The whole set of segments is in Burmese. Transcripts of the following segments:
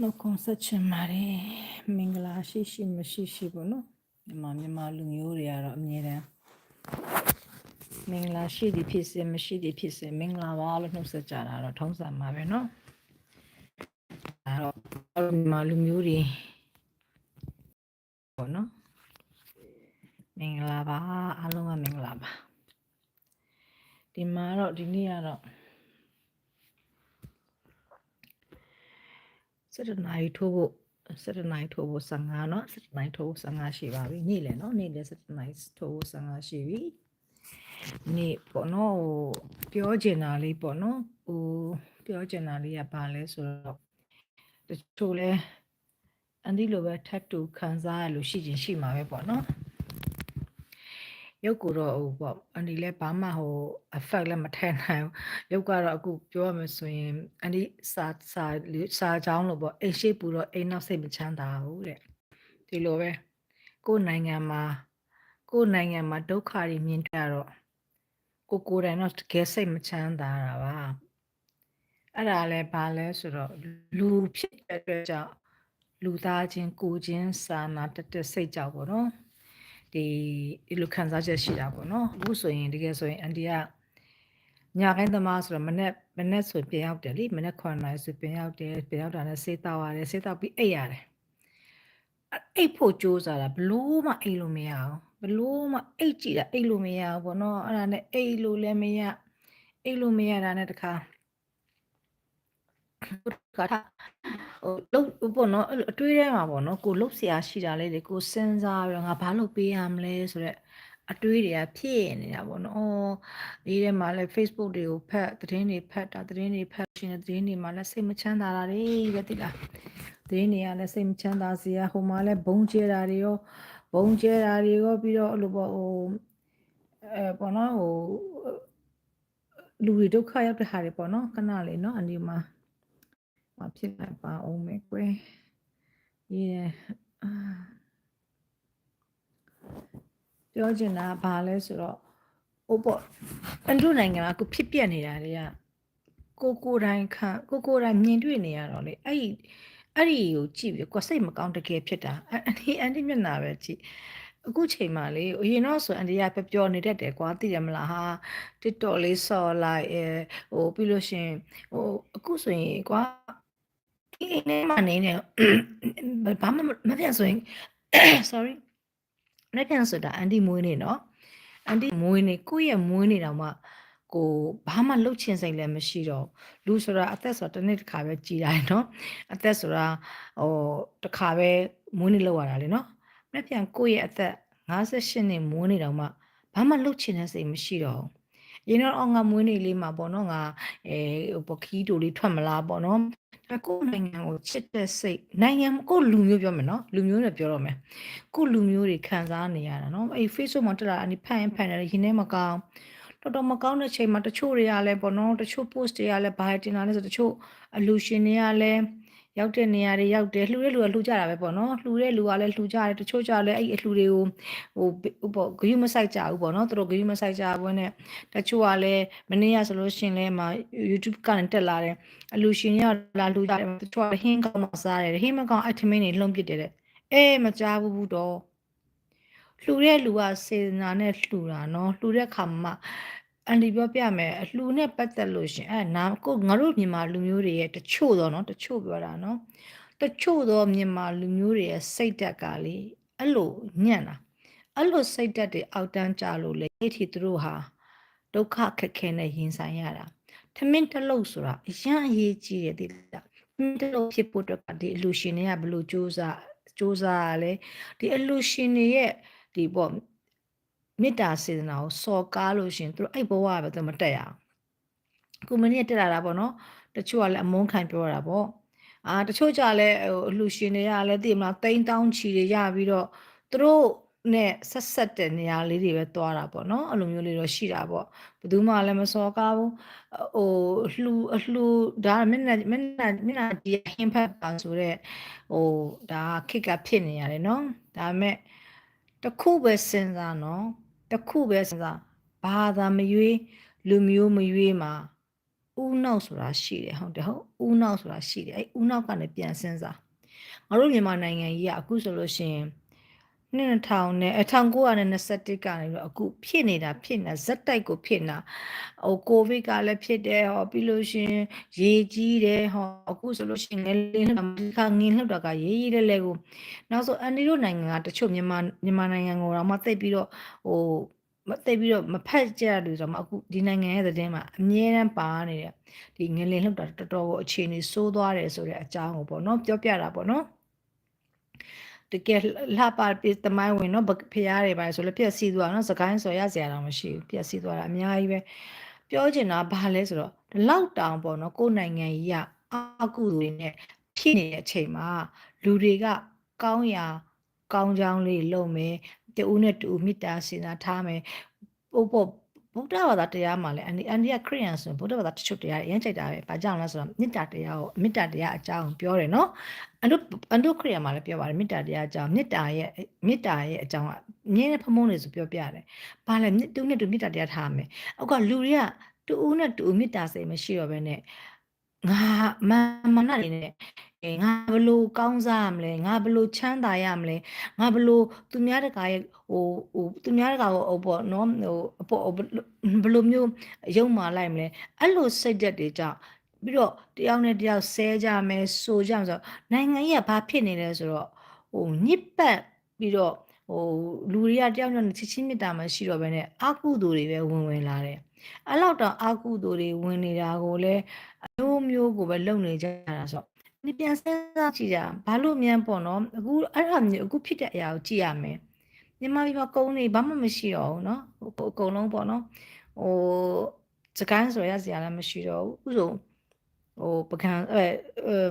နှုတ်ခွန်းဆက်ချင်ပါတယ်မင်္ဂလာရှိရှိမရှိရှိပေါ့နော်မြန်မာမြန်မာလူမျိုးတွေကတော့အမြဲတမ်းမင်္ဂလာရှိသည်ဖြစ်စေမရှိသည်ဖြစ်စေမင်္ဂလာပါလို့နှုတ်ဆက်ကြတာတော့ထုံးစံပါပဲနော်အဲတော့မြန်မာလူမျိုးတွေပေါ့နော်မင်္ဂလာပါအားလုံးကမင်္ဂလာပါဒီမှာတော့ဒီနေ့ကတော့ စရနိုင်ထိုးဖို့စရနိုင်ထိုးဖို့15เนาะစရနိုင်ထိုးဖို့15ရှိပါပြီနေ့လယ်เนาะနေ့လယ်စရနိုင်ထိုးဖို့15ရှိပြီနေ့ပေါ့နော်ဟိုပြောချင်တာလေးပေါ့နော်ဟိုပြောချင်တာလေးကဘာလဲဆိုတော့တချို့လဲအန်ဒီလိုပဲ tag to ခံစားရလို့ရှိချင်းရှိမှာပဲပေါ့နော် ရုပ်ကိုတော့ဟိုပေါ့အန်ဒီလည်းဘာမှဟို effect လည်းမထည့်နိုင်ဘူးရုပ်ကတော့အခုပြောရမယ်ဆိုရင်အန်ဒီစာစာစာချောင်းလို့ပေါ့အိမ်ရှိပူတော့အိမ်နောက်စိတ်မချမ်းသာဘူးတဲ့ဒီလိုပဲကိုယ်နိုင်ငံမှာကိုယ်နိုင်ငံမှာဒုက္ခတွေမြင်ကြတော့ကိုကိုယ်တိုင်တော့တကယ်စိတ်မချမ်းသာတာပါအဲ့ဒါလည်းဘာလဲဆိုတော့လူဖြစ်တဲ့အတွက်ကြောင့်လူသားချင်းကိုချင်းစာနာတက်တက်စိတ်ကြောက်ပေါ့နော် ဒီဒီလိုခံစားချက်ရှိတာပေါ့နော်အခုဆိုရင်တကယ်ဆိုရင်အန်တီကညာခိုင်းသမားဆိုတော့မနေ့မနေ့ဆိုပြန်ရောက်တယ်လေမနေ့9နာရီဆိုပြန်ရောက်တယ်ပြန်ရောက်တာနဲ့စေးတောက်ရတယ်စေးတောက်ပြီးအိပ်ရတယ်အိပ်ဖို့ကြိုးစားတာဘလို့မှအိပ်လို့မရအောင်ဘလို့မှအိတ်ကြည့်တာအိတ်လို့မရဘူးပေါ့နော်အဲ့ဒါနဲ့အိတ်လို့လည်းမရအိတ်လို့မရတာနဲ့တခါ ခါတာဟိုလုံးပေါ့နော်အဲ့လိုအတွေးထဲမှာပေါ့နော်ကိုလှုပ်เสียရှိတာလေးတွေကိုစဉ်းစားပြီးတော့ငါဘာလုပ်ပေးရမလဲဆိုတော့အတွေးတွေကဖြစ်နေတာပေါ့နော်။အော်ဒီထဲမှာလည်း Facebook တွေကိုဖတ်သတင်းတွေဖတ်တာသတင်းတွေဖတ်ရှင်တဲ့သတင်းတွေမှာလည်းစိတ်မချမ်းသာတာတွေပဲတိလား။သတင်းတွေကလည်းစိတ်မချမ်းသာစရာဟိုမှာလည်းဘုံကျဲတာတွေရောဘုံကျဲတာတွေရောပြီးတော့အဲ့လိုပေါ့ဟိုအဲပေါ့နော်ဟိုလူတွေဒုက္ခရောက်တဲ့ဟာတွေပေါ့နော်ခဏလေးနော်အနီမှာ မဖြစ်နိုင်ပါအောင်မယ်ကွယ်။ရေးတယ်အာပြောချင်တာဘာလဲဆိုတော့ဟိုပေါ့အန်ဒရူနိုင်ငံကကိုဖြစ်ပြက်နေတာတွေကကိုကိုတိုင်းခံကိုကိုတိုင်းမြင်တွေ့နေရတော့လေအဲ့ဒီအဲ့ဒီကိုကြည့်ပြီးကိုစိတ်မကောင်းတကယ်ဖြစ်တာအန်ဒီအန်ဒီမျက်နှာပဲကြည့်အခုချိန်မှလေအရင်တော့ဆိုအန်ဒီကပျော်နေတတ်တယ်ကွာသိတယ်မလားဟာ TikTok လေးဆော်လိုက်အဲဟိုပြီးလို့ရှင်ဟိုအခုဆိုရင်ကွာ ဒီနေ့မှနေနေဘာမှမပြန်ဆိုရင် sorry မပြန်ဆိုတာအန်တီမွေးနေနော်အန်တီမွေးနေကိုယ့်ရဲ့မွေးနေတော့မှကိုဘာမှလှုပ်ချင်စိတ်လည်းမရှိတော့လူဆိုတာအသက်ဆိုတာတစ်နေ့တစ်ခါပဲကြည်တိုင်းနော်အသက်ဆိုတာဟိုတစ်ခါပဲမွေးနေလောက်ရတာလေနော်မပြန်ကိုယ့်ရဲ့အသက်58နှစ်မွေးနေတော့မှဘာမှလှုပ်ချင်တဲ့စိတ်မရှိတော့ဘူးရင်တော့ငါမွေးနေလေးမှာပေါ့နော်ငါအဲဟိုခီးတူလေးထွက်မလားပေါ့နော် ဒါကိုနိုင်ငံကိုချစ်တဲ့စိတ်နိုင်ငံကိုလူမျိုးပြောမယ်နော်လူမျိုးနဲ့ပြောတော့မယ်ကိုလူမျိုးတွေခံစားနေရတာနော်အဲ့ Facebook မှာတက်လာအနိဖန်ဖန်တယ်ရင်းနေမကောင်းတော်တော်မကောင်းတဲ့ချိန်မှာတချို့တွေကလည်းပေါ့နော်တချို့ post တွေကလည်းဘာတင်လာလဲဆိုတချို့အလူရှင်တွေကလည်း ရောက်တဲ့နေရာတွေရောက်တယ်လှူတဲ့လူကလှူကြတာပဲပေါ့နော်လှူတဲ့လူကလည်းလှူကြတယ်တချို့ကြလည်းအဲ့အလှူတွေကိုဟိုပေါ့ဂရုမစိုက်ကြဘူးပေါ့နော်သူတို့ဂရုမစိုက်ကြဘူးနဲ့တချို့ကလည်းမနေ့ကဆိုလို့ရှင်လဲမှာ YouTube ကနေတက်လာတယ်အလှူရှင်တွေကလာလှူကြတယ်တချို့ကဟင်းကောင်းမှစားတယ်ဟင်းမကောင်းအထမင်းတွေလှုံပစ်တယ်တဲ့အေးမကြားဘူးတော့လှူတဲ့လူကစေနာနဲ့လှူတာနော်လှူတဲ့ခါမှာ အန်ဒီပြောပြမယ်အလှနဲ့ပတ်သက်လို့ရှင်အဲနာကိုငါတို့မြန်မာလူမျိုးတွေရဲ့တချို့တော့နော်တချို့ပြောတာနော်တချို့တော့မြန်မာလူမျိုးတွေရဲ့စိတ်ဓာတ်ကလေအဲ့လိုညံ့တာအဲ့လိုစိတ်ဓာတ်တွေအောက်တန်းကြလို့လေအဲ့ဒီသူတို့ဟာဒုက္ခခက်ခဲနဲ့ရင်ဆိုင်ရတာထမင်းတလုတ်ဆိုတာအရန်အရေးကြီးတယ်ဒီလားထမင်းတလုတ်ဖြစ်ဖို့အတွက်ကဒီအလူရှင်တွေကဘယ်လိုစူးစမ်းစူးစမ်းရလဲဒီအလူရှင်တွေရဲ့ဒီပေါ့ မေတ္တာစေတနာကိုစော်ကားလို့ရှင်သူတို့အဲ့ဘဝပဲသူမတက်ရအောင်ကိုမင်းတက်လာတာပေါ့နော်တချို့ကလည်းအမုန်းခံပြောတာပေါ့အာတချို့ကြလည်းဟိုအလှရှင်တွေကလည်းသိမလားတိန်းတောင်းချီတွေရပြီးတော့သူတို့နဲ့ဆက်ဆက်တဲ့နေရာလေးတွေပဲသွားတာပေါ့နော်အဲ့လိုမျိုးလေးတော့ရှိတာပေါ့ဘယ်သူမှလည်းမစော်ကားဘူးဟိုလှူအလှူဒါမျက်နှာမျက်နှာမျက်နှာဒီဟင်းဖက်ပါဆိုတော့ဟိုဒါခစ်ကဖြစ်နေရတယ်နော်ဒါပေမဲ့တခုပဲစဉ်းစားနော် တခုပဲစဉ်းစားဘာသာမရွေးလူမျိုးမရွေးမှာဦးနောက်ဆိုတာရှိတယ်ဟုတ်တယ်ဟုတ်ဦးနောက်ဆိုတာရှိတယ်အဲ့ဦးနောက်ကနေပြန်စဉ်းစားငါတို့မြန်မာနိုင်ငံကြီးကအခုဆိုလို့ရှိရင် 2000နဲ့1921ကနေပြီးတော့အခုဖြစ်နေတာဖြစ်နေတာဇက်တိုက်ကိုဖြစ်နေတာဟိုကိုဗစ်ကလည်းဖြစ်တယ်ဟောပြီးလို့ရှိရင်ရေကြီးတယ်ဟောအခုဆိုလို့ရှိရင်ငလင်းလှုပ်တာခါငင်းလှုပ်တာကရေးရေးလဲလဲကိုနောက်ဆိုအန်ဒီတို့နိုင်ငံကတချို့မြန်မာမြန်မာနိုင်ငံကိုတော့မသိပြီးတော့ဟိုမသိပြီးတော့မဖက်ကြလို့ဆိုတော့အခုဒီနိုင်ငံရဲ့သတင်းမှာအမြဲတမ်းပါနေတယ်ဒီငလင်းလှုပ်တာတော်တော်ကိုအခြေအနေဆိုးသွားတယ်ဆိုတဲ့အကြောင်းကိုပေါ့နော်ပြောပြတာပေါ့နော် တကယ်လှပပြသမိုင်းဝင်နော်ဖျားတွေပါဆိုလည်းပြက်စီးသွားနော်စကိုင်းဆိုရစရာတော့မရှိဘူးပြက်စီးသွားတာအများကြီးပဲပြောချင်တာဘာလဲဆိုတော့ဒီလောက်တောင်ပေါ့နော်ကိုယ်နိုင်ငံကြီးကအကုသိုလ်တွေနဲ့ဖြစ်နေတဲ့အချိန်မှာလူတွေကကောင်းရာကောင်းကြောင်းလေးလုပ်မယ်တူနဲ့တူမေတ္တာစေနာထားမယ်ပို့ပို့ ဗုဒ္ဓဘာသာတရားမှာလည်းအန်ဒီအန်ဒီကခရိယန်ဆိုဗုဒ္ဓဘာသာတချို့တရားအရင်ကြိုက်တာပဲ။ဘာကြောင့်လဲဆိုတော့မေတ္တာတရားကိုမေတ္တာတရားအကြောင်းပြောတယ်နော်။အန်ဒုအန်ဒုခရိယန်မှာလည်းပြောပါတယ်မေတ္တာတရားအကြောင်းမေတ္တာရဲ့မေတ္တာရဲ့အကြောင်းကအမြဲတမ်းဖမုန်းနေဆိုပြောပြတယ်။ဘာလဲတူနဲ့တူမေတ္တာတရားထားမယ်။အောက်ကလူတွေကတူဦးနဲ့တူမေတ္တာစိတ်မရှိတော့ဘဲနဲ့ငါမမနာနေနဲ့အဲ ငါဘလို့ကောင်းစားရမလဲငါဘလို့ချမ်းသာရမလဲငါဘလို့သူများတကာရဲ့ဟိုဟိုသူများတကာကိုဟိုပေါ့နော်ဟိုအပေါ်ဘလို့မျိုးရုံမာလိုက်မလဲအဲ့လိုစိတ်ဓာတ်တွေကြောင့်ပြီးတော့တယောက်နဲ့တယောက်ဆဲကြမယ်ဆိုကြမယ်ဆိုတော့နိုင်ငံကြီးကဘာဖြစ်နေလဲဆိုတော့ဟိုညစ်ပတ်ပြီးတော့ဟိုလူတွေကတယောက်နဲ့ချစ်ချင်းမြတ်တာမှရှိတော့ဘဲနဲ့အာကုသူတွေပဲဝင်ဝင်လာတယ်အဲ့လောက်တော့အာကုသူတွေဝင်နေတာကိုလည်းအမျိုးမျိုးကိုပဲလုပ်နေကြတာဆိုတော့ နင်ပြန်စဉ်းစားကြည့်တာဘာလို့မြန်ပေါ့နော်အခုအဲ့ဒါမျိုးအခုဖြစ်တဲ့အရာကိုကြည့်ရမယ်မြန်မာပြည်မှာကုန်းနေဘာမှမရှိတော့ဘူးနော်ဟိုအကုန်လုံးပေါ့နော်ဟိုစကိုင်းဆိုရစရာလည်းမရှိတော့ဘူးဥဆိုဟိုပကံအဲ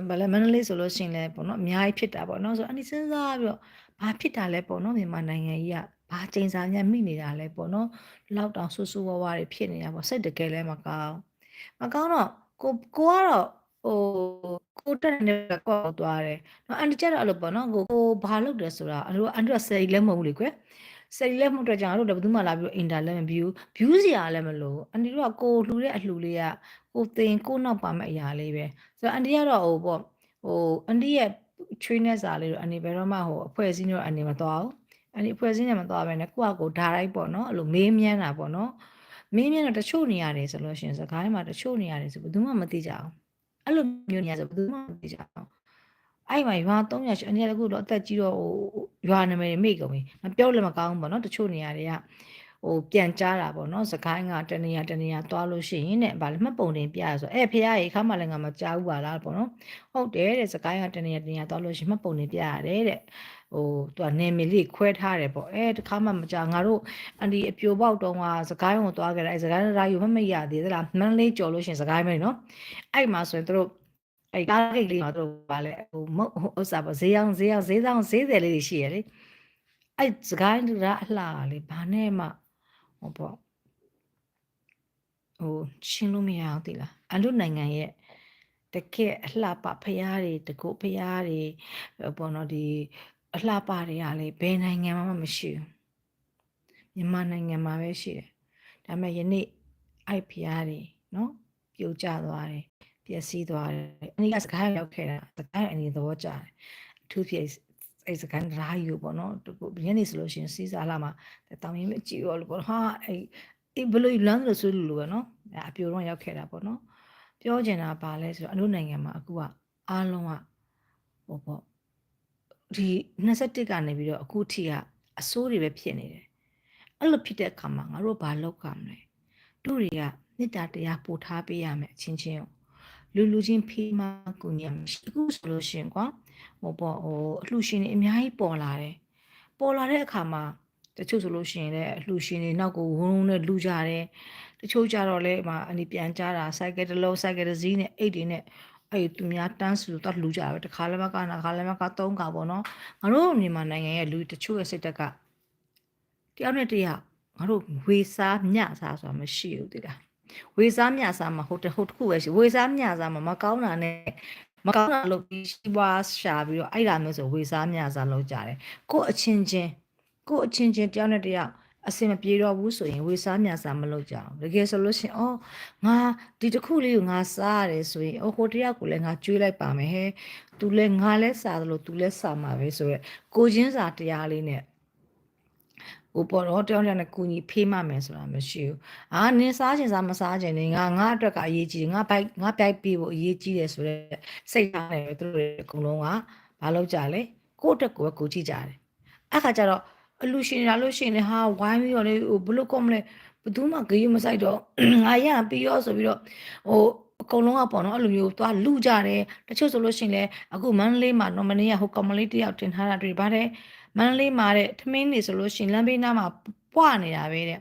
မလမန္တလေးဆိုလို့ရှိရင်လည်းပေါ့နော်အများကြီးဖြစ်တာပေါ့နော်ဆိုတော့အဲ့ဒီစဉ်းစားပြီးတော့ဘာဖြစ်တာလဲပေါ့နော်မြန်မာနိုင်ငံကြီးကဘာချိန်စာညှက်မိနေတာလဲပေါ့နော်လောက်တောင်ဆူဆူဝါးဝါးတွေဖြစ်နေတာပေါ့စိတ်တကယ်လဲမကောင်းမကောင်းတော့ကိုကိုကတော့ ဟိုကိုတက်နေကောက်သွားတယ်နော်အန်တီကျတော့အဲ့လိုပေါ့နော်ကိုကိုဘာလုပ်တယ်ဆိုတာအဲ့လိုအန်တီကစိတ်လည်းမဟုတ်ဘူးလေကွယ်စိတ်လည်းမဟုတ်တော့ကြောင့်အဲ့လိုလည်းဘယ်သူမှလာပြီးအင်တာလည်းမပြီးဘူး view စရာလည်းမလိုအန်တီတို့ကကိုလှူတဲ့အလှူလေးကကိုသင်ကိုနောက်ပါမယ့်အရာလေးပဲဆိုတော့အန်တီကတော့ဟိုပေါ့ဟိုအန်တီရဲ့ trainer စာလေးတော့အန်တီဘယ်တော့မှဟိုအဖွဲ့အစည်းမျိုးအန်တီမသွားဘူးအန်တီအဖွဲ့အစည်းနဲ့မသွားဘဲနဲ့ကိုယ့်အကို direct ပေါ့နော်အဲ့လိုမေးမြန်းတာပေါ့နော်မင်းမြန်းတော့တချို့နေရာတွေဆိုလို့ရှိရင်စကားထဲမှာတချို့နေရာတွေဆိုဘယ်သူမှမသိကြအောင် အဲ့လိုမျိုးနေရာဆိုဘယ်သူမှမသိကြအောင်အဲ့မှာရွာ300ရှိအနေနဲ့အခုတော့အသက်ကြီးတော့ဟိုရွာနာမည်မေ့ကုန်ပြီမပြောလည်းမကောင်းဘူးပေါ့နော်တချို့နေရာတွေကဟိုပြန်ကြားတာပေါ့နော်စကိုင်းကတနေရာတနေရာသွားလို့ရှိရင်တဲ့ဗာလဲမှတ်ပုံတင်ပြရဆိုအဲဖះရေခါမှလည်းငါမကြားဘူးပါလားပေါ့နော်ဟုတ်တယ်တဲ့စကိုင်းကတနေရာတနေရာသွားလို့ရှိရင်မှတ်ပုံတင်ပြရတယ်တဲ့ ဟိုသူကနေမီလေးခွဲထားတယ်ပေါ့အဲတခါမှမကြားငါတို့အန်ဒီအပြိုပေါက်တုံးကစကိုင်းကိုသွားခဲ့တယ်အဲစကိုင်းရာယူမမရသေးသလားမန်းလေးကြော်လို့ရှိရင်စကိုင်းပဲနော်အဲ့မှာဆိုရင်တို့အဲ့ကားဂိတ်လေးမှာတို့ပါလဲဟိုမဟုတ်ဥစ္စာပေါ့ဈေးအောင်ဈေးအောင်ဈေးဆောင်ဈေးတယ်လေးတွေရှိရလေအဲ့စကိုင်းတူတာအလှလေးဘာနဲ့မှဟိုပေါ့ဟိုရှင်းလို့မရအောင်တိလားအန်တို့နိုင်ငံရဲ့တကယ်အလှပဖျားတွေတကုတ်ဖျားတွေပေါ့နော်ဒီ အလှပတွေကလည်းဘယ်နိုင်ငံမှမရှိဘူးမြန်မာနိုင်ငံမှာပဲရှိတယ်ဒါပေမဲ့ယနေ့အိုက်ဖျားတွေနော်ပြိုကျသွားတယ်ပျက်စီးသွားတယ်အနည်းကစကားရောက်ခဲ့တာစကားအနည်းသဘောကျတယ်အထူးဖြစ်အဲ့စကန်ရာယူပေါ့နော်ညနေဆိုလို့ရှိရင်စီးစားလာမှာတောင်းရင်မကြည့်ရောလို့ပေါ့ဟာအဲ့အဲ့ဘလို့လမ်းလို့ဆိုလို့ပဲနော်အပြိုတော့ရောက်ခဲ့တာပေါ့နော်ပြောချင်တာပါလဲဆိုတော့အလို့နိုင်ငံမှာအခုကအားလုံးကဟိုပေါ့ ဒီ21ကနေပြီးတော့အခုထိကအစိုးတွေပဲဖြစ်နေတယ်အဲ့လိုဖြစ်တဲ့အခါမှာငါတို့ဘာလုပ်ကြမလဲတို့တွေကမေတ္တာတရားပို့ထားပေးရမယ်အချင်းချင်းလူလူချင်းဖေးမကူညီမရှိဘူးဆိုလို့ရှင်ကွာဟိုပေါ့ဟိုအလှရှင်တွေအများကြီးပေါ်လာတယ်ပေါ်လာတဲ့အခါမှာတချို့ဆိုလို့ရှိရင်လည်းအလှရှင်တွေနောက်ကိုဝုန်းဝုန်းနဲ့လူကြတယ်တချို့ကြတော့လည်းအမအနီပြန်ကြတာစိုက်ကယ်တစ်လုံးစိုက်ကယ်တစ်စီးနဲ့အိတ်တွေနဲ့ အဲ့သူများတန်းစုတော့လူကြပဲတခါလည်းမကနာခါလည်းမကသုံးကပေါ့နော်ငါတို့မြန်မာနိုင်ငံရဲ့လူတချို့ရဲ့စိတ်တက်ကတယောက်နဲ့တယောက်ငါတို့ဝေစားမျှစားဆိုတာမရှိဘူးတိလားဝေစားမျှစားမှာဟိုတဟိုတခုပဲရှိဝေစားမျှစားမှာမကောင်းတာနဲ့မကောင်းတာလို့ပြီးရှိပွားရှာပြီးတော့အဲ့ဒါမျိုးဆိုဝေစားမျှစားလုပ်ကြတယ်ကို့အချင်းချင်းကို့အချင်းချင်းတယောက်နဲ့တယောက် အစင်မပြေတော့ဘူးဆိုရင်ဝေစားမြစားမလုပ်ကြအောင်တကယ်ဆိုလို့ရှိရင်အော်ငါဒီတစ်ခုလေးကိုငါစားရတယ်ဆိုရင်အော်ဟိုတယောက်ကိုလည်းငါကျွေးလိုက်ပါမယ်ဟဲ့သူလည်းငါလည်းစားတယ်လို့သူလည်းစားမှာပဲဆိုရက်ကိုချင်းစာတရားလေးနဲ့ဟိုပေါ်တော့တယောက်တယောက်နဲ့ကူညီဖေးမှမယ်ဆိုတာမရှိဘူး။အာနင်းစားချင်စားမစားချင်နေငါငါအတွက်ကအရေးကြီးတယ်ငါဘိုက်ငါပြိုက်ပြီးဖို့အရေးကြီးတယ်ဆိုတော့စိတ်ထားတယ်သူတို့တွေအကုန်လုံးကဘာလုပ်ကြလဲကိုယ့်အတွက်ကိုယ်ပဲကိုကြည့်ကြတယ်။အဲ့ခါကျတော့ အလူရှင်လာလို့ရှိရင်လည်းဟာဝိုင်းပြီးတော့လေဟိုဘလို့ကောမလဲဘယ်သူမှဂရုမစိုက်တော့ငါရပြီးရောဆိုပြီးတော့ဟိုအကုန်လုံးကပေါ့နော်အဲ့လိုမျိုးသွားလူကြတယ်တချို့ဆိုလို့ရှိရင်လည်းအခုမန္တလေးမှာနော်မနေ့ကဟိုကောင်မလေးတယောက်တင်ထားတာတွေ့ပါတယ်မန္တလေးမှာတဲ့ထမင်းနေဆိုလို့ရှိရင်လမ်းဘေးနားမှာပွားနေတာပဲတဲ့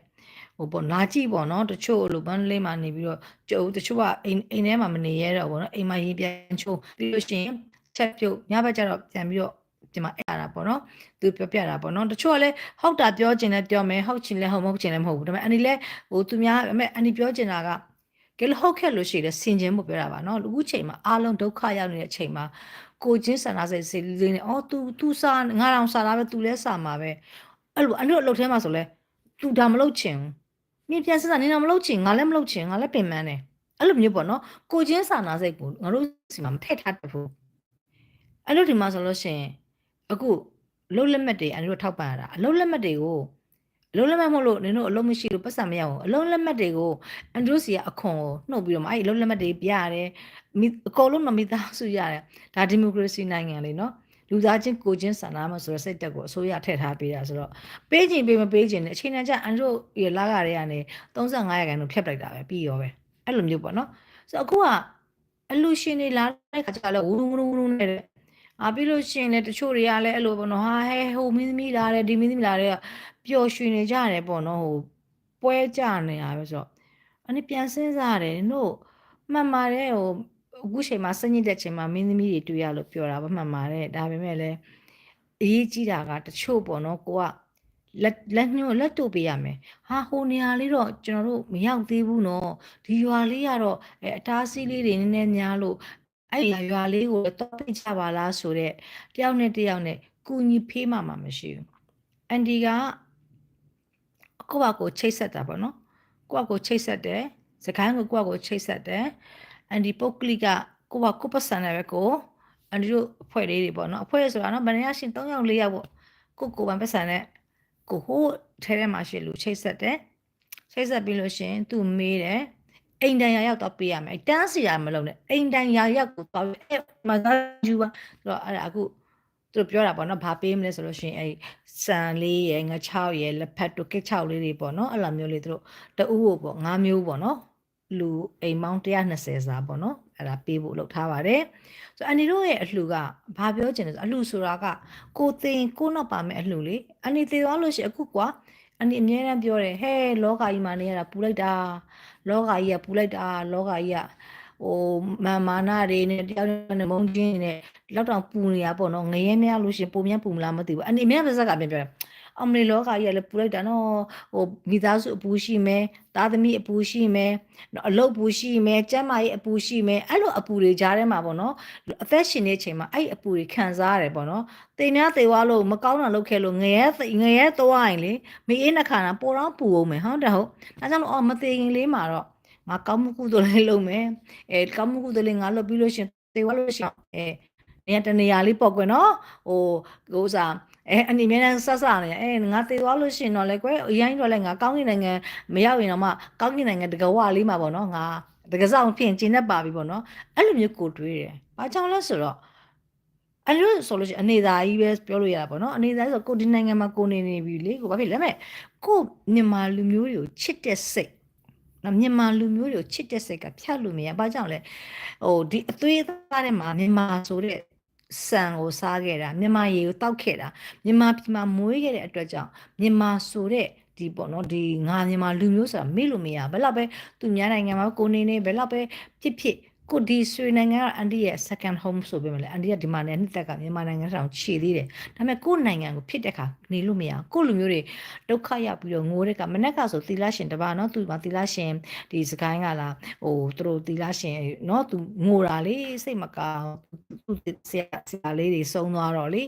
ဟိုပေါ့လာကြည့်ပေါ့နော်တချို့လိုမန္တလေးမှာနေပြီးတော့ကျုပ်တချို့ကအိမ်အိမ်ထဲမှာမနေရတော့ပေါ့နော်အိမ်မှာရေးပြန်ချိုးပြီးလို့ရှိရင်ချက်ပြုတ်ညဘက်ကျတော့ပြန်ပြီးတော့ ဒီမှာအဲ့ဒါပေါ့နော်သူပြောပြတာပေါ့နော်တချို့ကလည်းဟုတ်တာပြောချင်တယ်ပြောမယ်ဟုတ်ချင်လဲဟုတ်မဟုတ်ချင်လဲမဟုတ်ဘူးဒါပေမဲ့အန်ဒီလဲဟိုသူများအမေအန်ဒီပြောချင်တာကကဲလို့ဟုတ်ခဲ့လို့ရှိရင်ဆင်ခြင်ဖို့ပြောတာပါနော်အခုချိန်မှာအားလုံးဒုက္ခရောက်နေတဲ့အချိန်မှာကိုချင်းဆန္ဒစိတ်စိတ်လေးနဲ့အော် तू तू စားငါတောင်စားတာပဲ तू လဲစားမှာပဲအဲ့လိုအဲ့လိုအလုပ်ထဲမှာဆိုလဲ तू ဒါမလုပ်ချင်ဘူးမြင်ပြန်စစနေတော့မလုပ်ချင်ငါလည်းမလုပ်ချင်ငါလည်းပင်ပန်းတယ်အဲ့လိုမျိုးပေါ့နော်ကိုချင်းစာနာစိတ်ကိုငါတို့စီမှာမထည့်ထားတတ်ဘူးအဲ့လိုဒီမှာဆိုလို့ရှိရင် အခုအလုပ်လက်မှတ်တွေအန်တို့ထောက်ပံ့ရတာအလုပ်လက်မှတ်တွေကိုအလုပ်လက်မှတ်မဟုတ်လို့နင်တို့အလုပ်မရှိလို့ပတ်စံမရအောင်အလုပ်လက်မှတ်တွေကိုအန်တို့စီကအခွန်ကိုနှုတ်ပြီးတော့မှအဲ့အလုပ်လက်မှတ်တွေပြရတယ်မိအကုန်လုံးမမိသားစုရတယ်ဒါဒီမိုကရေစီနိုင်ငံလေးနော်လူသားချင်းကိုချင်းဆန္ဒမဆိုတော့စိတ်တက်ကိုအစိုးရထည့်ထားပေးတာဆိုတော့ပေးခြင်းပေးမပေးခြင်းနဲ့အချိန်တန်ကျအန်တို့ရလာကြတဲ့ကနေ35ရာခိုင်နှုန်းဖြတ်လိုက်တာပဲပြီးရောပဲအဲ့လိုမျိုးပေါ့နော်ဆိုတော့အခုကအလူရှင်တွေလာတဲ့ခါကျတော့ဝူးဝူးဝူးနဲ့ အာပြီးလို့ရှိရင်လည်းတချို့တွေကလည်းအဲ့လိုပေါ့နော်ဟာဟဲဟိုမင်းသမီးလာတယ်ဒီမင်းသမီးလာတယ်ပျော်ရွှင်နေကြတယ်ပေါ့နော်ဟိုပွဲကြနေတာပဲဆိုတော့အနည်းပြန်စဉ်းစားရတယ်တို့မှန်ပါတယ်ဟိုအခုချိန်မှာစညစ်တဲ့ချိန်မှာမင်းသမီးတွေတွေ့ရလို့ပြောတာပါမှန်ပါတယ်ဒါပေမဲ့လည်းအရေးကြီးတာကတချို့ပေါ့နော်ကိုကလက်လက်ညှို့လက်တို့ပေးရမယ်ဟာဟိုနေရာလေးတော့ကျွန်တော်တို့မရောက်သေးဘူးနော်ဒီရွာလေးကတော့အဲအတားစီးလေးတွေနည်းနည်းများလို့ အဲ့ဒီရွာလေးကိုတော့ပြကြပါလားဆိုတော့တယောက်နဲ့တယောက်နဲ့ကူညီဖေးမှမှမရှိဘူးအန်ဒီကကိုယ့်ဘာကိုချိတ်ဆက်တာပေါ့နော်ကိုယ့်ဘာကိုချိတ်ဆက်တယ်စကိုင်းကိုကိုယ့်ဘာကိုချိတ်ဆက်တယ်အန်ဒီပုတ်ကလီကကိုယ့်ဘာကိုပတ်စံတယ်ပဲကိုအန်ဒီတို့အဖွဲ့လေးတွေပေါ့နော်အဖွဲ့ဆိုတာနော်ဗနေရရှင်3ယောက်4ယောက်ပေါ့ကိုကိုပန်ပတ်စံတဲ့ကိုဟိုးထဲထဲမှာရှိလူချိတ်ဆက်တယ်ချိတ်ဆက်ပြီးလို့ရှင်သူမေးတယ် အိမ်တန်ရရောက်တော့ပေးရမယ်တန်းစီရမလုပ်နဲ့အိမ်တန်ရရောက်ကိုတော့အဲ့မသားယူပါဆိုတော့အဲ့ဒါအခုသူတို့ပြောတာပေါ့နော်ဘာပေးမလဲဆိုလို့ရှိရင်အဲ့စံလေးရယ်ငချောက်ရယ်လက်ဖက်တို့ကစ်ချောက်လေးတွေပေါ့နော်အဲ့လိုမျိုးလေးသူတို့တအူးကိုပေါ့၅မျိုးပေါ့နော်လူအိမ်မောင်း120စာပေါ့နော်အဲ့ဒါပေးဖို့လုပ်ထားပါတယ်ဆိုအန်ဒီတို့ရဲ့အလှူကဘာပြောချင်လဲဆိုအလှူဆိုတာကကိုသိင်ကိုနောက်ပါမယ်အလှူလေအန်ဒီသိသွားလို့ရှိရင်အခုကွာ အန်ဒီအမြဲတမ်းပြောတယ်ဟဲလောကကြီးမှာနေရတာပူလိုက်တာလောကကြီးကပူလိုက်တာလောကကြီးကဟိုမာမာနာတွေနဲ့တယောက်နဲ့မုန်းချင်းနဲ့လောက်တောင်ပူနေရပေါ့နော်ငရဲမရလို့ရှင်ပုံမြန်ပူမလားမသိဘူးအန်ဒီအမြဲပါဇက်ကပြန်ပြောတယ် အမလီလောကကြီးကလည်းပူလိုက်တာနော်ဟိုမိသားစုအပူရှိမယ်သားသမီးအပူရှိမယ်အလုပ်ပူရှိမယ်ကျန်းမာရေးအပူရှိမယ်အဲ့လိုအပူတွေကြားထဲမှာပေါ့နော်အသက်ရှင်နေချိန်မှာအဲ့အပူတွေခံစားရတယ်ပေါ့နော်တင်များသေသွားလို့မကောင်းတာလုပ်ခဲ့လို့ငရဲငရဲသွားရင်လေမေးအေးနှခါတာပိုတော့ပူအောင်မယ်ဟုတ်တယ်ဟုတ်ဒါကြောင့်လို့အော်မသေးခင်လေးမှာတော့ငါကောင်းမှုကုသိုလ်လေးလုပ်မယ်အဲကောင်းမှုကုသိုလ်လေးငါလုပ်ပြီးလို့ရှင်သေသွားလို့ရှင်အဲနေတနေရာလေးပေါ့ကွယ်နော်ဟိုဟိုစား အဲအနေနဲ့ဆက်ဆက်နေအဲငါသေသွားလို့ရှင်တော့လေကွယ်အရင်တော့လေငါကောင်းကင်နိုင်ငံမရောက်ရင်တော့မှကောင်းကင်နိုင်ငံတကဝလေးမှာပေါ့နော်ငါတကစားဖြစ်ကျင်းတတ်ပါပြီပေါ့နော်အဲ့လိုမျိုးကိုတွေးတယ်။ဘာကြောင့်လဲဆိုတော့အဲ့လိုဆိုလို့ရှိရင်အနေသာကြီးပဲပြောလို့ရတာပေါ့နော်အနေသာဆိုကိုဒီနိုင်ငံမှာကိုနေနေပြီလေကိုဘာဖြစ်လဲမဲ့ကိုမြန်မာလူမျိုးတွေကိုချစ်တဲ့စိတ်နော်မြန်မာလူမျိုးတွေကိုချစ်တဲ့စိတ်ကဖြတ်လို့မရဘာကြောင့်လဲဟိုဒီအသွေးသားထဲမှာမြန်မာဆိုတဲ့ ဆန်ကိုစားခဲ့တာမြန်မာရေကိုတောက်ခဲ့တာမြန်မာပြည်မှာမွေးခဲ့တဲ့အတွက်ကြောင့်မြန်မာဆိုတဲ့ဒီပေါ့နော်ဒီငါမြန်မာလူမျိုးဆိုတာမေ့လို့မရဘယ်တော့ပဲသူများနိုင်ငံမှာကိုနေနေဘယ်တော့ပဲဖြစ်ဖြစ် ကိုဒီဆွေနိုင်ငံကအန်ဒီရဲ့ second home ဆိုပေမဲ့လည်းအန်ဒီကဒီမှာနဲ့နှစ်သက်ကမြန်မာနိုင်ငံဆောင်ခြေသေးတယ်ဒါပေမဲ့ကိုနိုင်ငံကိုဖြစ်တဲ့ခါနေလို့မရကိုလူမျိုးတွေဒုက္ခရောက်ပြီးတော့ငိုတဲ့ကမနက်ကဆိုသီလရှင်တပါနော်သူမှာသီလရှင်ဒီစကိုင်းကလာဟိုသူတို့သီလရှင်နော်သူငိုတာလေစိတ်မကောင်းသူဆရာဆရာလေးတွေဆုံးသွားတော့လေ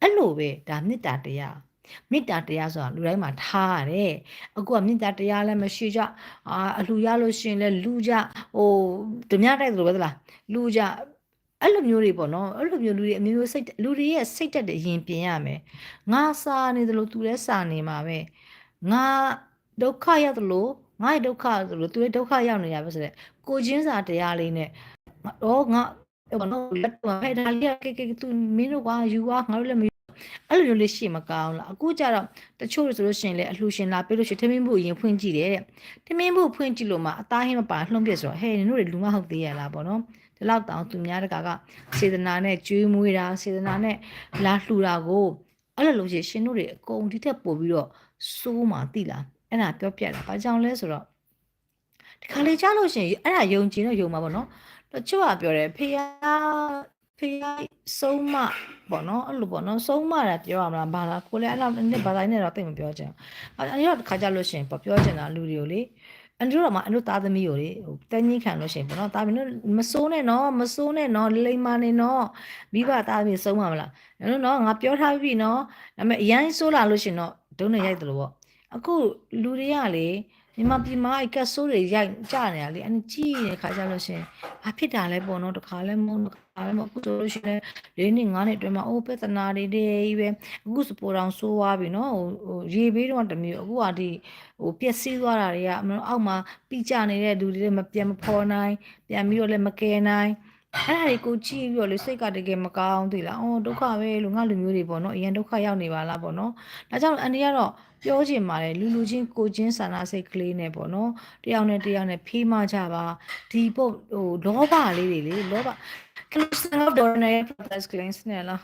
အဲ့လိုပဲဒါမေတ္တာတရား မေတ္တာတရားဆိုတာလူတိုင်းမှာထားရတယ်အခုကမေတ္တာတရားလည်းမရှိကြအာအလှရလို့ရှိရင်လည်းလူကြဟိုဓမြတိုက်သလိုပဲသလားလူကြအဲ့လိုမျိုးတွေပေါ့နော်အဲ့လိုမျိုးလူတွေအမျိုးမျိုးစိတ်လူတွေရဲ့စိတ်တက်တဲ့ရင်ပြင်ရမယ်ငါစာနေသလိုသူလည်းစာနေမှာပဲငါဒုက္ခရောက်သလိုငါရဲ့ဒုက္ခသလိုသူရဲ့ဒုက္ခရောက်နေရပဲဆိုတဲ့ကိုချင်းစာတရားလေးနဲ့တော့ငါဘာလို့လက်တော့ဟဲ့ဒါလေးကကကသူမင်းတို့ကယူွားငါတို့လည်းမယူ အဲ့လိုမျိုးလေးရှိမကောင်းလားအခုကျတော့တချို့ဆိုလို့ရှိရင်လေအလှရှင်လာပေးလို့ရှိရင်ထမင်းဘူးအရင်ဖွင့်ကြည့်တယ်တဲ့ထမင်းဘူးဖွင့်ကြည့်လို့မှအသားဟင်းမပါလှုံ့ပြဆိုတော့ဟဲ့နင်တို့တွေလူမဟုတ်သေးရလားပေါ့နော်ဒီလောက်တောင်သူများတကာကစေတနာနဲ့ကျွေးမွေးတာစေတနာနဲ့လာလှူတာကိုအဲ့လိုလို့ရှိရင်ရှင်တို့တွေအကုန်ဒီထက်ပို့ပြီးတော့စိုးမှတိလားအဲ့ဒါပြောပြတာဘာကြောင့်လဲဆိုတော့ဒီခါလေးကြားလို့ရှိရင်အဲ့ဒါယုံကြည်တော့ယုံမှာပေါ့နော်တချို့ကပြောတယ်ဖေယား ဖေယားဆုံးမပေါ့နော်အဲ့လိုပေါ့နော်ဆုံးမတာပြောရမလားဘာလားကိုလည်းအဲ့လောက်နဲ့ဘာသာနဲ့တော့တိတ်မပြောချင်ဘူးအဲ့တော့တစ်ခါကြလို့ရှိရင်ပေါ့ပြောချင်တာလူတွေကိုလေအန်တို့တော့မှအန်တို့သားသမီးကိုလေဟိုတန်းကြီးခံလို့ရှိရင်ပေါ့နော်သားသမီးတို့မစိုးနဲ့နော်မစိုးနဲ့နော်လိမ္မာနေနော်မိဘသားသမီးဆုံးမှာမလားအန်တို့နော်ငါပြောထားပြီနော်ဒါပေမဲ့အရန်စိုးလာလို့ရှိရင်တော့ဒုနဲ့ရိုက်တယ်လို့ပေါ့အခုလူတွေကလေမြန်မာပြည်မှာအဲ့ကတ်ဆိုးတွေရိုက်ကြနေရလေအဲ့ကြည့်နေတဲ့ခါကြလို့ရှိရင်ဘာဖြစ်တာလဲပေါ့နော်တခါလဲမဟုတ် တခါလဲမဟုတ်အခုဆိုလို့ရှိရင်လေးနှစ်ငါးနှစ်အတွင်းမှာအိုးပြဿနာတွေတွေကြီးပဲအခုစပေါ်တော်ဆိုးသွားပြီနော်ဟိုဟိုရေဘေးတော့တမျိုးအခုကဒီဟိုပျက်စီးသွားတာတွေကအမလို့အောက်မှာပြကြနေတဲ့လူတွေလည်းမပြန်မဖော်နိုင် ပြန်ပြီးတော့လည်းမကယ်နိုင်အဲ့ဒါတွေကိုကြည့်ပြီးတော့လေစိတ်ကတကယ်မကောင်းသေးလားအော်ဒုက္ခပဲလို့ငါလူမျိုးတွေပေါ့နော်အရင်ဒုက္ခရောက်နေပါလားပေါ့နော်ဒါကြောင့်အန်ဒီကတော့ပြောချင်ပါတယ်လူလူချင်းကိုချင်းစာနာစိတ်ကလေးနဲ့ပေါ့နော်တယောက်နဲ့တယောက်နဲ့ဖေးမကြပါဒီပုတ်ဟိုလောဘလေးတွေလေလောဘ Condition of the ordinary blood glands nela.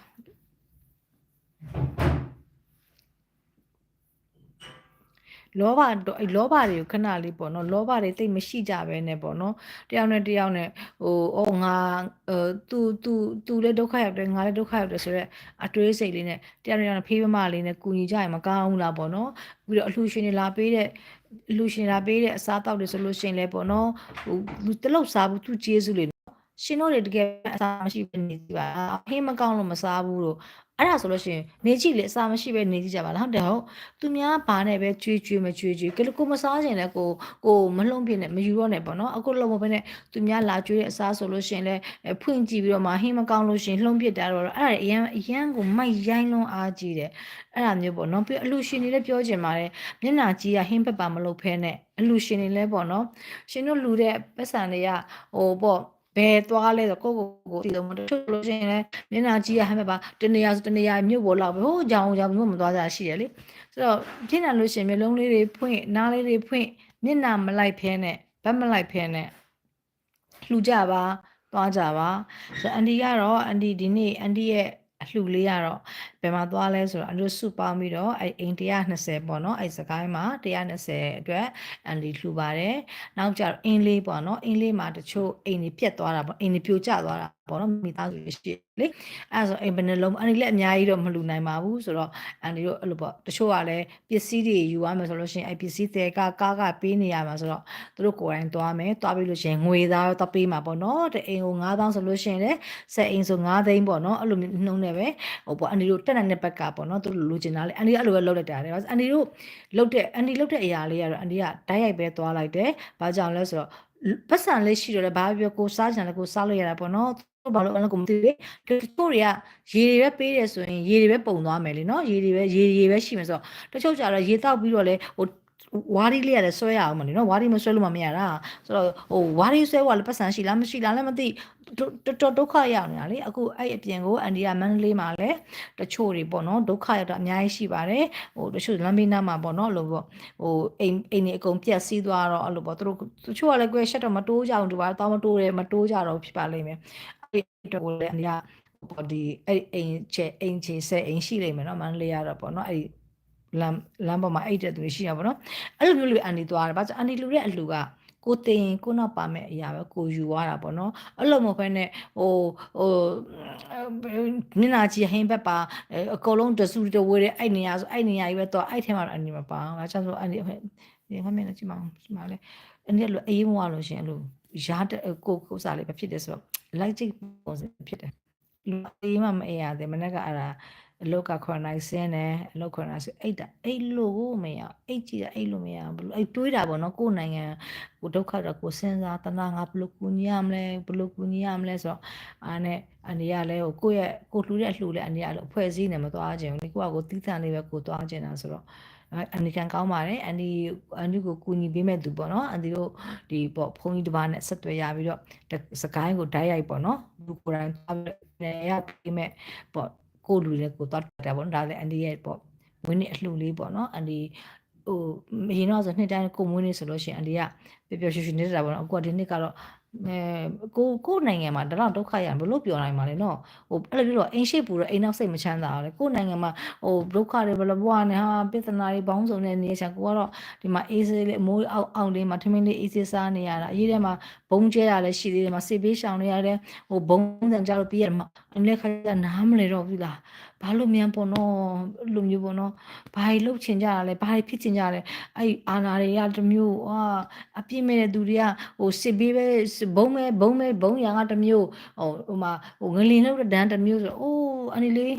loba တော့အဲ့ loba တွေကိုခဏလေးပေါ့နော် loba တွေတိတ်မရှိကြပဲနဲ့ပေါ့နော်တယောက်နဲ့တယောက်နဲ့ဟိုအော်ငါဟိုသူသူသူလည်းဒုက္ခရောက်တယ်ငါလည်းဒုက္ခရောက်တယ်ဆိုတော့အတွေးစိတ်လေးနဲ့တယောက်နဲ့တယောက်နဲ့ဖေးမမလေးနဲ့ကူညီကြရင်မကောင်းဘူးလားပေါ့နော်ပြီးတော့အလှူရှင်တွေလာပေးတဲ့လူရှင်လာပေးတဲ့အစားအသောက်တွေဆိုလို့ရှင်လဲပေါ့နော်ဟိုတလောက်စားဘူးသူကျေးဇူးလေး ရှင်တို့တွေတကယ်အစားမရှိဘဲနေကြပါဟင်းမကောင်းလို့မစားဘူးလို့အဲ့ဒါဆိုလို့ရှိရင်နေကြည့်လေအစာမရှိပဲနေကြည့်ကြပါလားဟုတ်တယ်ဟုတ်သူများဘာနဲ့ပဲကြွေးကြွေးမကြွေးကြွေးကလေးကိုမစားခြင်းလဲကိုကိုမလှုံ့ပြနဲ့မယူတော့နဲ့ပေါ့နော်အခုလုံးမပဲနဲ့သူများလာကြွေးတဲ့အစားဆိုလို့ရှိရင်လဲဖွင့်ကြည့်ပြီးတော့မှဟင်းမကောင်းလို့ရှိရင်လှုံ့ပြတာတော့အဲ့ဒါအရန်အရန်ကိုမိုက်ရိုင်းလုံးအားကြီးတယ်အဲ့ဒါမျိုးပေါ့နော်ပြီးအလူရှင်တွေလည်းပြောချင်ပါတယ်မျက်နှာကြီးကဟင်းပက်ပါမလုပ်ဖဲနဲ့အလူရှင်တွေလည်းပေါ့နော်ရှင်တို့လူတဲ့ပတ်စံတွေကဟိုပေါ့ ဘယ်သွားလဲဆိုကိုကိုကိုဒီလိုမတို့လို့ရှိရင်လည်းမျက်နှာကြီးရဟမ်းမဲ့ပါတနေရာဆိုတနေရာမြို့ပေါ်လောက်ပဲဟိုးကြောင်ကြောင်မြို့မသွားကြရှိတယ်လေဆိုတော့ဖြစ်နေလို့ရှိရင်မျိုးလုံးလေးတွေဖွင့်နားလေးတွေဖွင့်မျက်နှာမလိုက်ဖဲနဲ့ဘက်မလိုက်ဖဲနဲ့လှူကြပါသွားကြပါဆိုအန်ဒီကတော့အန်ဒီဒီနေ့အန်ဒီရဲ့ အလှလေးကတော့ဘယ်မှာသွားလဲဆိုတော့အန်တို့စုပေါင်းပြီးတော့အဲအိမ်120ပေါ့နော်အဲစကိုင်းမှာ120အတွက်အန်ဒီလှူပါတယ်နောက်ကျတော့အင်းလေးပေါ့နော်အင်းလေးမှာတချို့အိမ်တွေပြက်သွားတာပေါ့အိမ်တွေပြိုကျသွားတာ ပေါ့နော်မိသားစုရှိလေအဲဆိုအိမ်ဘယ်နှလုံးအန်ဒီလည်းအများကြီးတော့မလှူနိုင်ပါဘူးဆိုတော့အန်ဒီတို့အဲ့လိုပေါ့တချို့ကလည်းပစ္စည်းတွေယူရမယ်ဆိုလို့ရှိရင်အဲပစ္စည်းတွေကကားကပေးနေရမှာဆိုတော့သူတို့ကိုယ်တိုင်သွားမယ်သွားပြီးလို့ရှိရင်ငွေသားတော့ပေးမှာပေါ့နော်တအိမ်ကို9000ဆိုလို့ရှိရင်လည်းဆက်အိမ်ဆို9သိန်းပေါ့နော်အဲ့လိုနှုံးနေပဲဟိုပေါ့အန်ဒီတို့တက်နိုင်တဲ့ဘက်ကပေါ့နော်သူတို့လိုချင်တာလေအန်ဒီကအဲ့လိုပဲလုပ်လိုက်တာလေအန်ဒီတို့လုပ်တဲ့အန်ဒီလုပ်တဲ့အရာလေးကတော့အန်ဒီကဓာတ်ရိုက်ပဲသွားလိုက်တယ်ဘာကြောင့်လဲဆိုတော့ ပတ်စံလေးရှိတော့လေဘာပြောကိုစားချင်တယ်ကိုစားလို့ရတာပေါ့နော်ဘာလို့အဲ့လိုကိုမသိဘူးတချို့တွေကရေတွေပဲပေးတယ်ဆိုရင်ရေတွေပဲပုံသွားမယ်လေနော်ရေတွေပဲရေရေပဲရှိမယ်ဆိုတော့တချို့ကြတော့ရေတောက်ပြီးတော့လေဟို ဝါရီလေးရတယ်ဆွဲရအောင်မလို့နော်ဝါရီမဆွဲလို့မမရတာဆိုတော့ဟိုဝါရီဆွဲကလည်းပတ်စံရှိလားမရှိလားလည်းမသိတော်တော်ဒုက္ခရောက်နေတာလေအခုအဲ့အပြင်ကိုအန်ဒီယာမန္တလေးမှာလည်းတချို့တွေပေါ့နော်ဒုက္ခရောက်တာအများကြီးရှိပါတယ်ဟိုတချို့လမ်းဘေးနားမှာပေါ့နော်လို့ပေါ့ဟိုအိမ်အိမ်တွေအကုန်ပြက်စီးသွားတော့အဲ့လိုပေါ့သူတို့တချို့ကလည်းကွယ်ရှက်တော့မတိုးကြအောင်ဒီပါတော့မတိုးတယ်မတိုးကြတော့ဖြစ်ပါလိမ့်မယ်အဲ့တော့ကိုလည်းအန်ဒီယာပေါ့ဒီအဲ့အိမ်ချဲအိမ်ချေဆက်အိမ်ရှိလိမ့်မယ်နော်မန္တလေးရတော့ပေါ့နော်အဲ့ လမ်းလမ်းပေါ်မှာအိတ်တဲ့သူတွေရှိရပါတော့အဲ့လိုမျိုးလေးအန်ဒီသွားတယ်ဘာလို့အန်ဒီလူရဲ့အလှူကကိုတင်ကိုနောက်ပါမဲ့အရာပဲကိုယူသွားတာပေါ့နော်အဲ့လိုမဟုတ်ဘဲနဲ့ဟိုဟိုမျက်နှာကြီးဟင်းဘက်ပါအကုန်လုံးတဆူတဝဲတဲ့အဲ့နေရာဆိုအဲ့နေရာကြီးပဲတော့အဲ့ထဲမှာအန်ဒီမပါဘူးအဲကြောင့်ဆိုအန်ဒီဒီငါမျက်နှာကြည့်မအောင်ဒီမှာလေအန်ဒီလိုအေးမွားလို့ရှင်အဲ့လိုရားကိုကိုစားလေးပဲဖြစ်တယ်ဆိုတော့လိုက်ကြည့်ပုံစံဖြစ်တယ် အေးမှမအေးရတယ်မနေ့ကအဲ့ဒါအလောက်ကခွန်နိုင်စင်းတယ်အလောက်ခွန်နိုင်စအိတ်တာအိတ်လို့မရအိတ်ကြည့်တာအိတ်လို့မရဘလို့အိတ်တွေးတာပေါ့နော်ကိုယ်နိုင်ငံကိုဒုက္ခတော့ကိုစဉ်းစားတနာငါဘလို့ကူညီရမလဲဘလို့ကူညီရမလဲဆိုတော့အားနဲ့အနေရလဲကိုကိုယ့်ရဲ့ကိုလှူတဲ့လှူတဲ့အနေရလို့အဖွဲ့အစည်းနဲ့မသွားခြင်းဘူးလေကိုကကိုတီးတန့်လေးပဲကိုသွားခြင်းတာဆိုတော့အန်ဒီကန်ကောင်းပါတယ်အန်ဒီအန်ဒီကိုကူညီပေးမဲ့သူပေါ့နော်အန်ဒီတို့ဒီပေါ့ဖုန်းကြီးတစ်ပါးနဲ့ဆက်သွယ်ရပြီးတော့စကိုင်းကိုဓာတ်ရိုက်ပေါ့နော်လူကိုယ်တိုင်သွားပြီး ရပေးမဲ့ပေါ့ကိုလူလည်းကိုသွားတာပေါ့နော်ဒါလည်းအန်ဒီရဲ့ပေါ့ဝင်းနေအလှလေးပေါ့နော်အန်ဒီဟိုအရင်တော့ဆိုနှစ်တိုင်းကိုမွေးနေဆိုလို့ရှိရင်အန်ဒီကပျော်ပျော်ရွှင်ရွှင်နေတာပေါ့နော်အခုကဒီနှစ်ကတော့ အဲကိုကိုနိုင်ငံမှာတလောက်ဒုက္ခရဘလို့ပြောနိုင်မှာလဲနော်ဟိုအဲ့လိုပြောတော့အိမ်ရှိပူတော့အိမ်နောက်စိတ်မချမ်းသာဘူးလေကိုနိုင်ငံမှာဟိုဒုက္ခတွေဘလို့ဘွားနေဟာပြဿနာတွေပေါင်းစုံနေနေချာကိုကတော့ဒီမှာအေးစေးလေးအမိုးအောက်အောက်လေးမှာထမင်းလေးအေးစေးစားနေရတာအရေးထဲမှာဘုံကျဲရလဲရှိသေးတယ်မှာစေဘေးရှောင်နေရတယ်ဟိုဘုံစံကြလို့ပြီးရမှာအင်းလက်ခါကနားမလဲတော့ဘူးလားဘာလို့မြန်ပေါ့နော်အဲ့လိုမျိုးပေါ့နော်ဘာတွေလှုပ်ချင်ကြတာလဲဘာတွေဖြစ်ချင်ကြတာလဲအဲ့အာနာတွေကတမျိုးအာအပြစ်မဲ့တဲ့သူတွေကဟိုစစ်ဘေးပဲဘုံမဲ့ဘုံမဲ့ဘုံရံကတမျိုးဟိုဟိုမှာဟိုငလင်လှုပ်တဲ့ဒန်းတမျိုးဆိုအိုးအနေလေး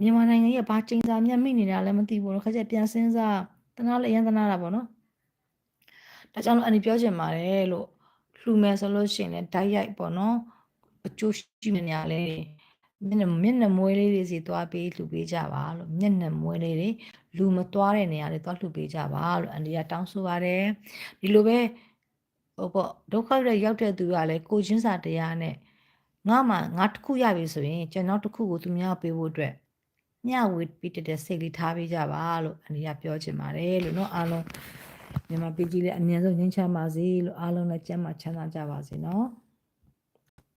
မြန်မာနိုင်ငံရဲ့ဘာချိန်စာမြတ်မိနေတာလဲမသိဘူးနော်ခါကျပြန်စဉ်းစားတနာလည်းအရင်တနာတာပေါ့နော်ဒါကြောင့်လို့အနေပြောချင်ပါတယ်လို့လှူမယ်ဆိုလို့ရှိရင်လည်းဓာတ်ရိုက်ပေါ့နော်အကျိုးရှိနေရလဲမျက်နှာမျက်နှာမွေးလေးတွေစီသွားပြီးလှူပေးကြပါလို့မျက်နှာမွေးလေးတွေလူမသွားတဲ့နေရာတွေသွားလှူပေးကြပါလို့အန်ဒီကတောင်းဆိုပါတယ်ဒီလိုပဲ ဟိုပေါ့ဒုက္ခတွေရောက်တဲ့သူကလည်းကိုချင်းစာတရားနဲ့ငါမှငါတစ်ခုရပြီဆိုရင်ကျွန်တော်တစ်ခုကိုသူများပေးဖို့အတွက်မျှဝေပြီးတဲ့စိတ်လေးထားပေးကြပါလို့အန်ဒီကပြောချင်ပါတယ်လို့เนาะအားလုံးမြန်မာပြည်ကြီးလည်းအမြဲဆုံးငြိမ်းချမ်းပါစေလို့အားလုံးလည်းကျမ်းမာချမ်းသာကြပါစေเนาะ